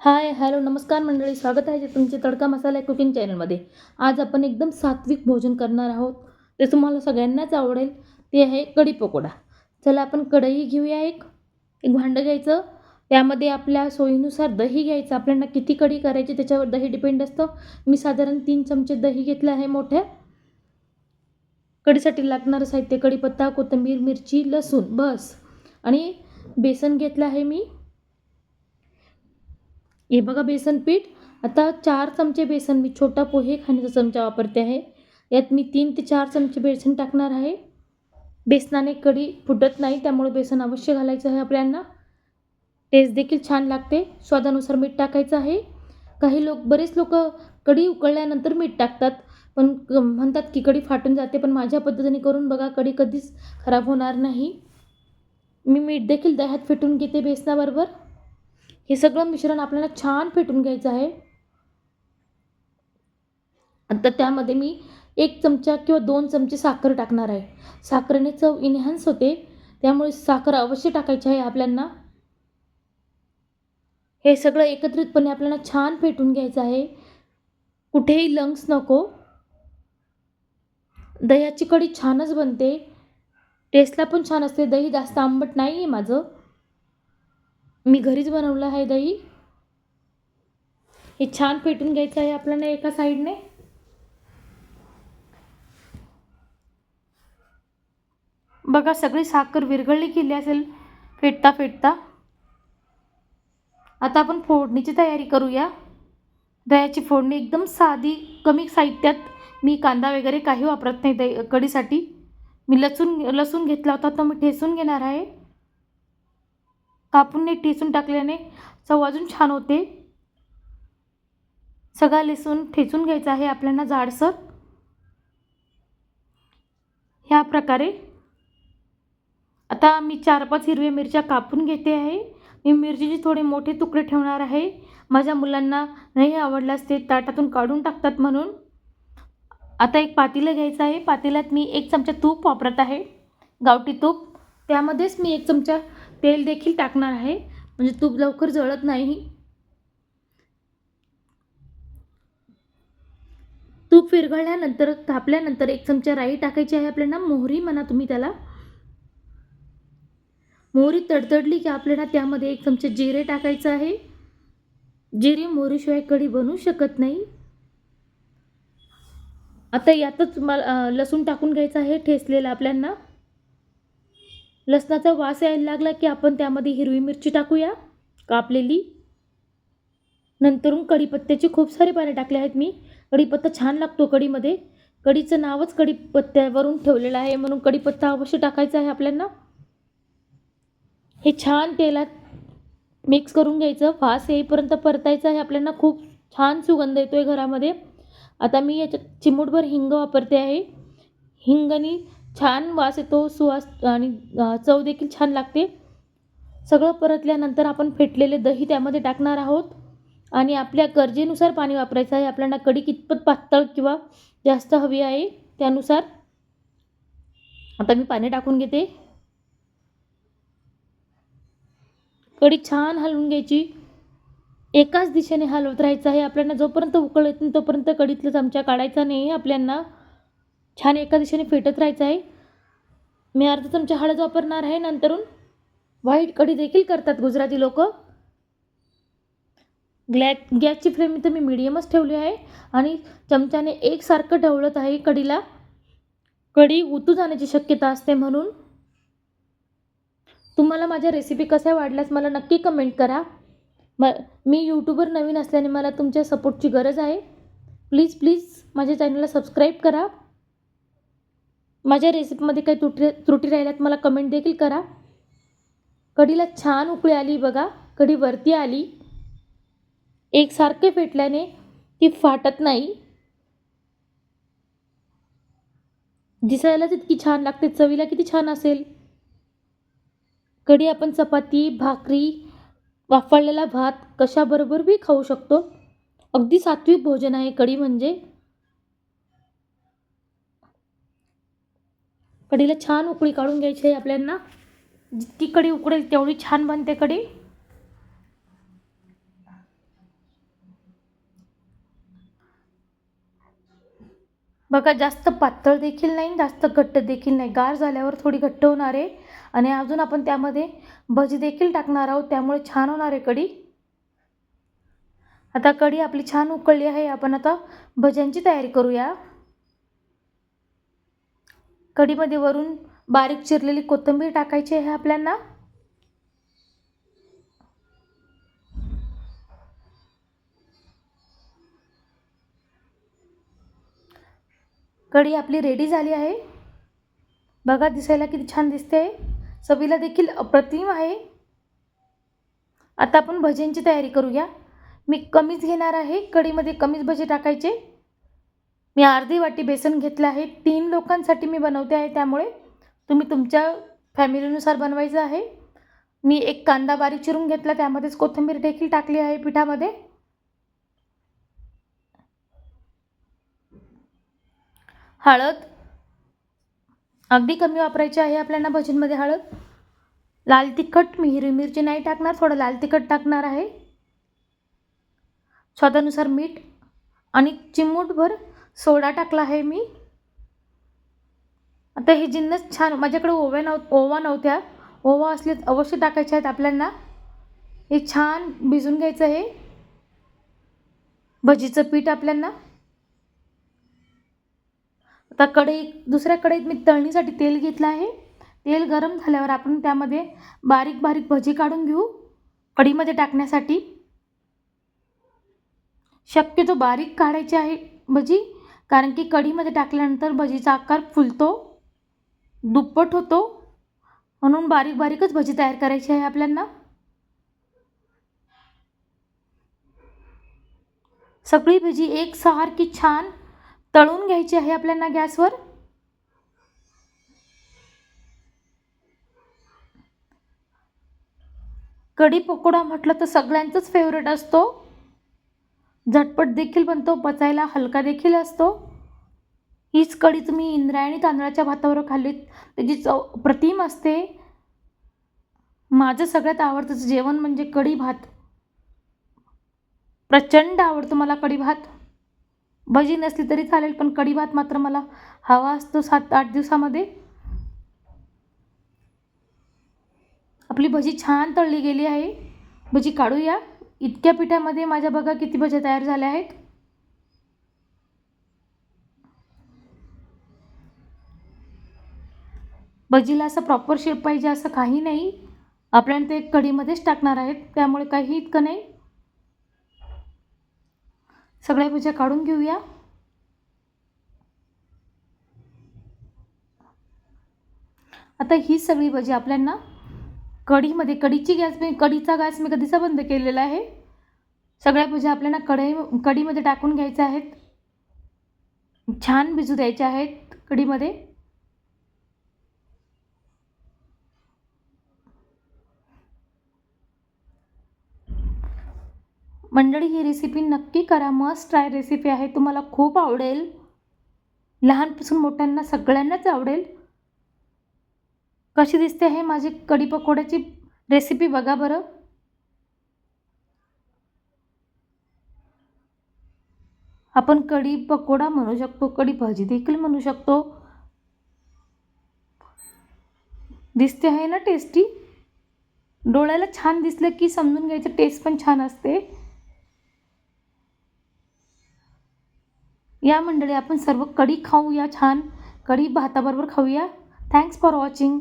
Hi hello नमस्कार मंडळी. स्वागत आहे तुमचे तडका मसाला कुकिंग चॅनलमध्ये. आज आपण एकदम सात्विक भोजन करणार आहोत. ते तुम्हाला सगळ्यांनाच आवडेल. ते आहे कढी पकोडा. चला आपण कढई घेऊया एक. एक भांडं घ्यायचं. त्यामध्ये आपल्या सोयीनुसार दही घ्यायचं. आपल्याला किती कढी करायची त्याच्यावर दही डिपेंड असतं. मी साधारण तीन चमचे दही घेतलं आहे मोठ्या. कढीसाठी लागणारं साहित्य कढीपत्ता कोथिंबीर मिरची लसूण बस. आणि बेसन घेतलं आहे मी. हे बघा बेसन पीठ. आता चार चमचे बेसन मी छोटा पोहे खाण्याचा चमचा वापरते आहे. यात मी तीन ते चार चमचे बेसन टाकणार आहे. बेसनाने कढी फुटत नाही त्यामुळे बेसन अवश्य घालायचं आहे आपल्यांना टेस्ट देखील छान लागते. स्वादानुसार मीठ टाकायचं आहे. काही लोक बरेच लोक कढी उकळल्यानंतर मीठ टाकतात. पण म्हणतात की कढी फाटून जाते पण माझ्या पद्धतीने करून बघा कढी कधीच खराब होणार नाही. मी मीठ देखील दह्यात फिटून घेते बेसनाबरोबर. हे सगळं मिश्रण आपल्याला छान फेटून घ्यायचं आहे. आता त्यामध्ये मी एक चमचा किंवा दोन चमचे साखर टाकणार आहे. साखरेने चव इन्हॅन्स होते. त्यामुळे साखर अवश्य टाकायची आहे आपल्यांना. हे सगळं एकत्रितपणे आपल्याला छान फेटून घ्यायचं आहे. कुठेही लंग्स नको. दह्याची कढी छानच बनते. टेस्टला पण छान असते. दही जास्त आंबट नाही आहे माझं. मी घरीच बनवलं आहे दही. हे छान फेटून घ्यायचं आहे आपल्याला एका साईडने. बघा सगळी साखर विरघळली केली असेल फेटता फेटता. आता आपण फोडणीची तयारी करूया. दह्याची फोडणी एकदम साधी कमी साहित्यात. मी कांदा वगैरे काही वापरत नाही दही कढीसाठी. मी लसूण लसूण घेतला होता तो मी ठेसून घेणार आहे. कापून नीट ठेचून टाकल्याने चव अजून छान होते. सगळा लसूण ठेचून घ्यायचा आहे आपल्याला जाडसर. ह्या प्रकारे. आता मी चार पाच हिरव्या मिरच्या कापून घेते आहे. मी मिरचीचे थोडे मोठे तुकडे ठेवणार आहे. माझ्या मुलांना नाही आवडल्यास ते ताटातून काढून टाकतात म्हणून. आता एक पातेलं घ्यायचं आहे. पातेल्यात मी एक चमचा तूप वापरत आहे. गावठी तूप. त्यामध्येच मी एक चमचा तेल देखील टाकणार आहे. म्हणजे तूप लवकर जळत नाही. तूप विरघळल्यानंतर तापल्यानंतर एक चमचा राई टाकायची आहे आपल्याला. मोहरी म्हणा तुम्ही त्याला. मोहरी तडतडली की आपल्याला त्यामध्ये एक चमचा जिरे टाकायचं आहे. जिरे मोहरीशिवाय कढी बनवू शकत नाही. आता यातच मला लसूण टाकून घ्यायचं आहे ठेचलेलं आपल्यांना लसणाचा वास यायला लागला की आपण त्यामध्ये हिरवी मिरची टाकूया कापलेली. नंतरून कढीपत्त्याचे खूप सारे पाने टाकले आहेत मी. कढीपत्ता छान लागतो कढीमध्ये. कढीचं नावच कढीपत्त्यावरून ठेवलेलं आहे म्हणून कढीपत्ता अवश्य टाकायचा आहे आपल्यांना हे छान तेलात मिक्स करून घ्यायचं. वास येईपर्यंत परतायचं आहे आपल्याला. खूप छान सुगंध येतो आहे घरामध्ये. आता मी याच्यात चिमूटभर हिंग वापरते आहे. हिंगनी छान वास येतो सुवास आणि चव देखील छान लागते. सगळं परतल्यानंतर आपण फेटलेले दही त्यामध्ये टाकणार आहोत. आणि आपल्या गरजेनुसार पाणी वापरायचं आहे. आपल्याला कढी कितपत पातळ किंवा जास्त हवी आहे त्यानुसार. आता मी पाणी टाकून घेते. कढी छान हलवून घ्यायची. एकाच दिशेने हलवत राहायचं आहे. आपल्याला जोपर्यंत उकळ येत नाही तोपर्यंत कढीतलं चमचा काढायचा नाही आपल्यांना. छान एका दिशेने फेटत राहायचं आहे. मी अर्धा चमचा हळद वापरणार आहे. नंतरून व्हाईट कढी देखील करतात गुजराती लोक. ग्लॅ गॅसची फ्लेम तर मी मिडियमच ठेवली आहे. आणि चमच्याने एकसारखं ढवळत आहे कढीला. कढी उतू जाण्याची शक्यता असते म्हणून. तुम्हाला माझ्या रेसिपी कशा वाढल्यास मला नक्की कमेंट करा. म मी यूट्यूबर नवीन असल्याने मला तुमच्या सपोर्टची गरज आहे. प्लीज प्लीज माझ्या चॅनलला सबस्क्राईब करा. माझ्या रेसिपीमध्ये काही त्रुटी त्रुटी राहिल्यात मला कमेंट देखील करा. कढीला छान उकळी आली बघा. कढी वरती आली. एकसारखे फेटल्याने ती फाटत नाही. दिसायला तितकी छान लागते. चवीला किती छान असेल. कढी आपण चपाती भाकरी वाफळलेला भात कशाबरोबर बी खाऊ शकतो. अगदी सात्विक भोजन आहे कढी म्हणजे. कढीला छान उकळी काढून घ्यायची आहे आपल्यांना. जितकी कढी उकडेल तेवढी छान बनते कढी बघा जास्त पातळ देखील नाही जास्त घट्ट देखील नाही. गार झाल्यावर थोडी घट्ट होणार आहे. आणि अजून आपण त्यामध्ये भजी देखील टाकणार आहोत त्यामुळे छान होणार आहे कढी आता कढी आपली छान उकळली आहे. आपण आता भज्यांची तयारी करूया. कढीमध्ये वरून बारीक चिरलेली कोथिंबीर टाकायची आहे आपल्याला. कढी आपली रेडी झाली आहे. बघा दिसायला किती छान दिसते. आहे चवीला देखील अप्रतिम आहे. आता आपण भज्यांची तयारी करूया. मी कमीच घेणार आहे. कढीमध्ये कमीच भजे टाकायचे. मी अर्धी वाटी बेसन घेतलं आहे. तीन लोकांसाठी मी बनवते आहे. त्यामुळे तुम्ही तुमच्या फॅमिलीनुसार बनवायचं आहे. मी एक कांदा बारीक चिरून घेतला. त्यामध्येच कोथिंबीर देखील टाकली आहे पिठामध्ये. हळद अगदी कमी वापरायची आहे आपल्याला भजींमध्ये हळद. लाल तिखट मी हिरवी मिरची नाही टाकणार. थोडं लाल तिखट टाकणार आहे. स्वादानुसार मीठ आणि चिमूटभर सोडा टाकला आहे मी. आता हे जिन्नस छान माझ्याकडे ओव्या नव ओवा नव्हत्या. ओवा असले अवश्य टाकायचे आहेत आपल्याला हे छान भिजून घ्यायचं आहे. भजीचं पीठ आपल्यांना. आता कढई दुसऱ्या कढईत मी तळणीसाठी तेल घेतलं आहे. तेल गरम झाल्यावर आपण त्यामध्ये बारीक बारीक भजी काढून घेऊ कढीमध्ये टाकण्यासाठी. शक्यतो बारीक काढायची आहे भजी. कारण की कढीमध्ये टाकल्यानंतर भजीचा आकार फुलतो दुप्पट होतो. म्हणून बारीक बारीकच भजी तयार करायची आहे आपल्यांना. सगळी भजी एक सारखी छान तळून घ्यायची आहे आपल्यांना गॅसवर. कढी पकोडा म्हटलं तर सगळ्यांचंच फेवरेट असतो. झटपट देखील बनतो पचायला हलका देखील असतो. हीच कढी तुम्ही इंद्रायणी तांदळाच्या भातावर खाल्लीत. त्याची चव प्रतिम असते. माझं सगळ्यात आवडतं जेवण म्हणजे कढी भात. प्रचंड आवडतो मला कढी भात. भजी नसली तरी चालेल पण कढी भात मात्र मला हवा असतो सात आठ दिवसामध्ये. आपली भजी छान तळली गेली आहे. भजी काढूया. इतक्या पिठामध्ये माझ्या बघा किती भज्या तयार झाल्या आहेत. भजीला असं प्रॉपर शेप पाहिजे असं काही नाही. आपण ते कढीमध्येच टाकणार आहेत त्यामुळे काही इतकं नाही. सगळ्या भज्या काढून घेऊया. आता ही सगळी भजी आपल्यांना कढीमध्ये कढीची गॅस मी कढीचा गॅस मी कधीचा बंद केलेला आहे? सगळ्या भज्या म्हणजे आपल्याला कढई कढीमध्ये टाकून घ्यायच्या आहेत. छान भिजू द्यायच्या आहेत कढीमध्ये. मंडळी ही रेसिपी नक्की करा. मस्त ट्राय रेसिपी आहे. तुम्हाला खूप आवडेल. लहानपासून मोठ्यांना सगळ्यांनाच आवडेल. कशी दिसते हे माझी कढी पकोड्याची रेसिपी बघा बरं. आपण कढी पकोडा म्हणू शकतो कढी भाजी देखील म्हणू शकतो. दिसते आहे ना टेस्टी डोळ्याला छान दिसलं की समजून घ्यायचं टेस्ट पण छान असते. या मंडळी आपण सर्व कढी खाऊया छान. कढी भाताबरोबर खाऊया. Thanks for watching